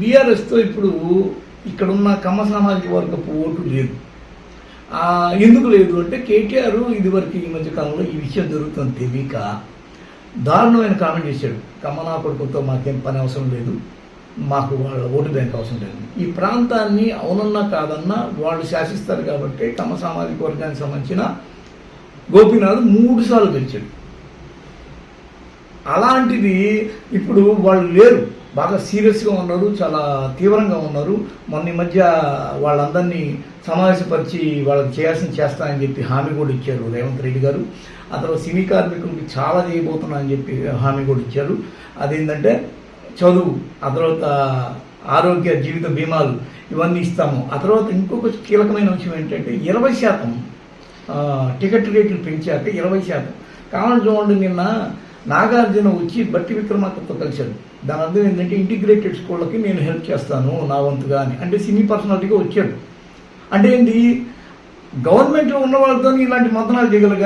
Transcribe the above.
బీఆర్ఎస్తో ఇప్పుడు ఇక్కడున్న కమ్మ సామాజిక వర్గపు ఓటు లేదు. ఎందుకు లేదు అంటే కేటీఆర్ ఇదివరకు ఈ మధ్య కాలంలో ఈ విషయం జరుగుతుంది తెలియక దారుణమైన కామెంట్ చేశాడు. కమ్మనా కొడుకుతో మాకేం పని అవసరం లేదు. మాకు వాళ్ళ ఓటు బ్యాంక్ అవసరం లేదు. ఈ ప్రాంతాన్ని అవునన్నా కాదన్నా వాళ్ళు శాసిస్తారు కాబట్టి కమ్మ సామాజిక వర్గానికి సంబంధించిన గోపీనాథ్ మూడు సార్లు గెలిచాడు. అలాంటిది ఇప్పుడు వాళ్ళు లేరు. బాగా సీరియస్గా ఉన్నారు చాలా తీవ్రంగా ఉన్నారు. మొన్న ఈ మధ్య వాళ్ళందరినీ సమావేశపరిచి వాళ్ళకి చేయాల్సిన చేస్తానని చెప్పి హామీ కూడా ఇచ్చారు రేవంత్ రెడ్డి గారు. ఆ తర్వాత సినీ కార్మికులకి చాలా చేయబోతున్నా అని చెప్పి హామీ కూడా ఇచ్చారు. అదేంటంటే చదువు ఆ తర్వాత ఆరోగ్య జీవిత బీమాలు ఇవన్నీ ఇస్తాము. ఆ తర్వాత ఇంకొక కీలకమైన అంశం ఏంటంటే ఇరవై శాతం టికెట్ రేట్లు పెంచాక ఇరవై శాతం. కావాలని చూడండి నిన్న నాగార్జున వచ్చి బట్టి విక్రమార్కతో కలిశాడు. దాని అర్థం ఏంటంటే ఇంటిగ్రేటెడ్ స్కూళ్ళకి నేను హెల్ప్ చేస్తాను నా వంతుగా అని. అంటే సినీ పర్సనాలిటీగా వచ్చాడు. అంటే ఏంటి గవర్నమెంట్లో ఉన్న వాళ్ళతో ఇలాంటి మతనాలు చేయగలగా